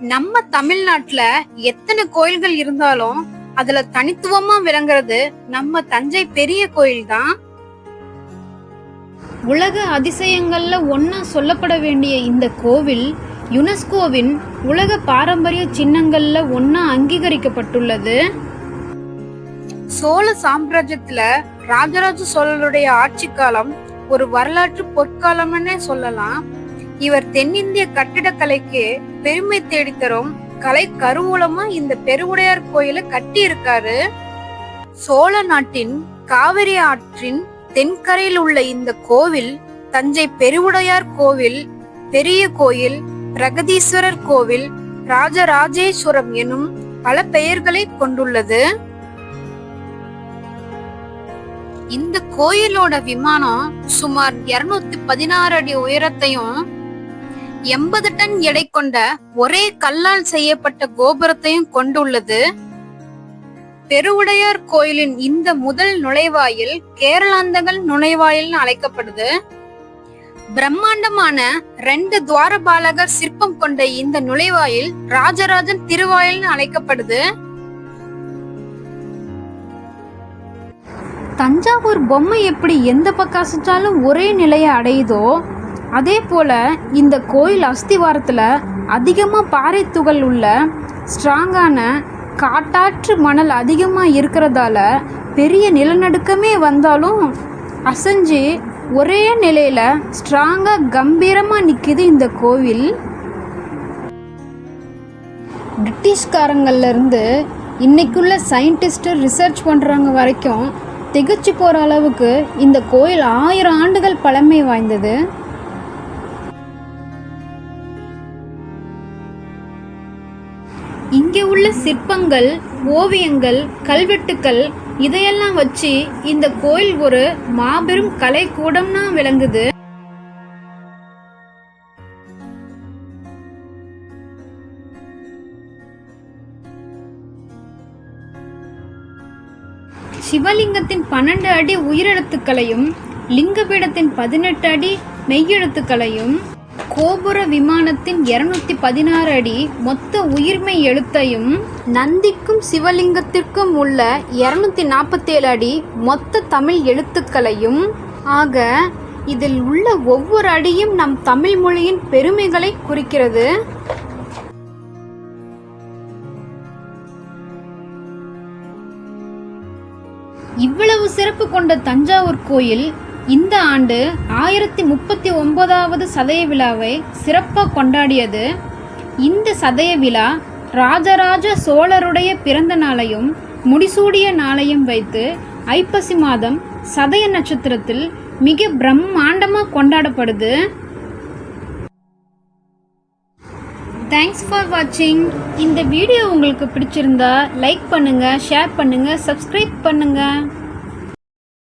நம்ம தமிழ்நாட்டுல எத்தனை கோயில்கள் இருந்தாலும் அதுல தனித்துவமா விளங்குறது நம்ம தஞ்சை பெரிய கோயில் தான் உலக அதிசயங்கள்ல ஒண்ணா சொல்லப்பட வேண்டிய இந்த கோவில் யுனெஸ்கோவின் உலக பாரம்பரிய சின்னங்கள்ல ஒண்ணா அங்கீகரிக்கப்பட்டுள்ளது. சோழ சாம்ராஜ்யத்துல ராஜராஜ சோழருடைய ஆட்சி காலம் ஒரு வரலாற்று பொற்காலம்னே சொல்லலாம். இவர் தென்னிந்திய கட்டிடக்கலைக்கு பெருமை தேடித்தரும் கலை கருவூலமா இந்த பெருவுடையார் கோயிலை கட்டி இருக்காரு சோழ நாட்டின் காவிரி ஆற்றின் தென்கரையில் உள்ள இந்த கோவில் தஞ்சை பெருவுடையார் கோவில் பெரிய கோயில் பிரகதீஸ்வரர் கோவில் ராஜராஜேஸ்வரம் எனும் பல பெயர்களை கொண்டுள்ளது. இந்த கோயிலோட விமானம் சுமார் 216 பதினாறு அடி உயரத்தையும் எண்பது டன் எடை கொண்ட ஒரே கல்லால் செய்யப்பட்ட கோபுரத்தையும் கொண்டுள்ளது. பெருவுடையார் கோயிலின் இந்த முதல் நுழைவாயில் கேரளாந்தகல் நுழைவாயில்னு அழைக்கப்படுது. பிரம்மாண்டமான ரெண்டு துவாரபாலகர் சிற்பம் கொண்ட இந்த நுழைவாயில் ராஜராஜன் திருவாயில்னு அழைக்கப்படுது. தஞ்சாவூர் பொம்மை எப்படி எந்த பக்கம் அசைச்சாலும் ஒரே நிலையை அடையுதோ அதே போல் இந்த கோயில் அஸ்திவாரத்தில் அதிகமாக பாறை துகள் உள்ள ஸ்ட்ராங்கான காட்டாற்று மணல் அதிகமாக இருக்கிறதால பெரிய நிலநடுக்கமே வந்தாலும் அசைஞ்சு ஒரே நிலையில் ஸ்ட்ராங்காக கம்பீரமாக நிற்கிது இந்த கோவில். பிரிட்டிஷ்காரங்கள்லேருந்து இன்றைக்குள்ள சயின்டிஸ்ட்டு ரிசர்ச் பண்ணுறவங்க வரைக்கும் திகச்சு போகிற அளவுக்கு இந்த கோயில் ஆயிரம் ஆண்டுகள் பழமை வாய்ந்தது. இங்கே உள்ள சிற்பங்கள் ஓவியங்கள் கல்வெட்டுக்கள் இதையெல்லாம் வச்சு இந்த கோயில் ஒரு மாபெரும் கலை கூடம்னா விளங்குது. சிவலிங்கத்தின் பன்னெண்டு அடி உயிரெழுத்துக்களையும் லிங்கபீடத்தின் பதினெட்டு அடி மெய்யெழுத்துக்களையும் கோபுர விமானத்தின் இருநூத்தி பதினாறு அடி மொத்த உயிர்மை எழுத்தையும் நந்திக்கும் சிவலிங்கத்திற்கும் உள்ள இருநூத்தி நாற்பத்தேழு அடி மொத்த தமிழ் எழுத்துக்களையும். ஆக இதில் உள்ள ஒவ்வொரு அடியும் நம் தமிழ் மொழியின் பெருமைகளை குறிக்கிறது. இவ்வளவு சிறப்பு கொண்ட தஞ்சாவூர் கோயில் இந்த ஆண்டு ஆயிரத்தி முப்பத்தி ஒன்பதாவது சதய விழாவை சிறப்பாக கொண்டாடியது. இந்த சதய விழா ராஜராஜ சோழருடைய பிறந்த நாளையும் முடிசூடிய நாளையும் வைத்து ஐப்பசி மாதம் சதய நட்சத்திரத்தில் மிக பிரம்மாண்டமாக கொண்டாடப்படுது. தேங்க்ஸ் ஃபார் வாட்சிங் இந்த வீடியோ உங்களுக்கு பிடிச்சிருந்தா லைக் பண்ணுங்கள் ஷேர் பண்ணுங்கள் சப்ஸ்கிரைப் பண்ணுங்கள்